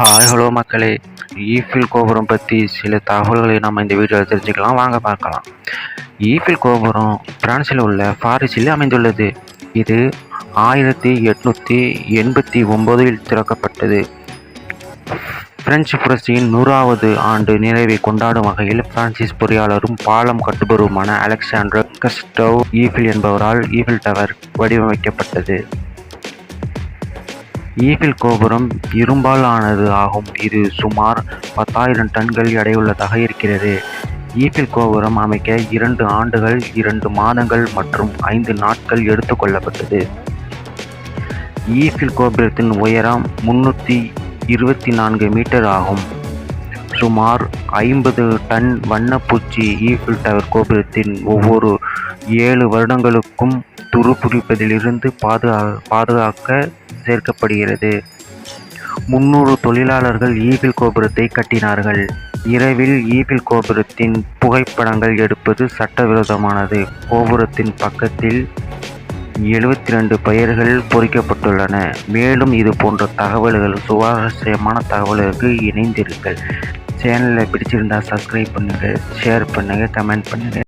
Hi hello மக்களே. Eiffel கோபுரம் பற்றி சில தகவல்களை நம்ம இந்த வீடியோவில் தெரிஞ்சுக்கலாம். வாங்க பார்க்கலாம். ஈஃபில் கோபுரம் பிரான்சில் உள்ள பாரிஸில் அமைந்துள்ளது. இது ஆயிரத்தி எட்நூற்றி எண்பத்தி ஒம்போதில் திறக்கப்பட்டது. பிரெஞ்சு புரட்சியின் நூறாவது ஆண்டு நிறைவை கொண்டாடும் வகையில் பிரான்சிஸ் பொறியாளரும் பாலம் கட்டுபவருமான அலெக்சாண்டர் கஸ்டவ் ஈஃபில் என்பவரால் ஈஃபில் டவர் வடிவமைக்கப்பட்டது. ஈபிள் கோபுரம் இரும்பால் ஆனது ஆகும். இது சுமார் பத்தாயிரம் டன்கள் எடையுள்ளதாக இருக்கிறது. ஈபிள் கோபுரம் அமைக்க இரண்டு ஆண்டுகள் இரண்டு மாதங்கள் மற்றும் ஐந்து நாட்கள் எடுத்துக்கொள்ளப்பட்டது ஈஃபில் கோபுரத்தின் உயரம் முன்னூற்றி இருபத்தி நான்கு மீட்டர் ஆகும். சுமார் ஐம்பது டன் வண்ணப்பூச்சி ஈஃபில் டவர் கோபுரத்தின் ஒவ்வொரு ஏழு வருடங்களுக்கும் துருப்பிடிப்பதிலிருந்து பாதுகா பாதுகாக்க சேர்க்கப்படுகிறது. முன்னூறு தொழிலாளர்கள் ஈஃபில் கோபுரத்தை கட்டினார்கள். இரவில் ஈஃபில் கோபுரத்தின் புகைப்படங்கள் எடுப்பது சட்டவிரோதமானது. கோபுரத்தின் பக்கத்தில் எழுபத்தி ரெண்டு பெயர்கள் பொறிக்கப்பட்டுள்ளன. மேலும் இது போன்ற தகவல்கள் சுவாரஸ்யமான தகவல்களுக்கு இணைந்திருங்கள். சேனலை பிடிச்சிருந்தால் சப்ஸ்கிரைப் பண்ணுங்கள் ஷேர் பண்ணுங்கள் கமெண்ட் பண்ணுங்கள்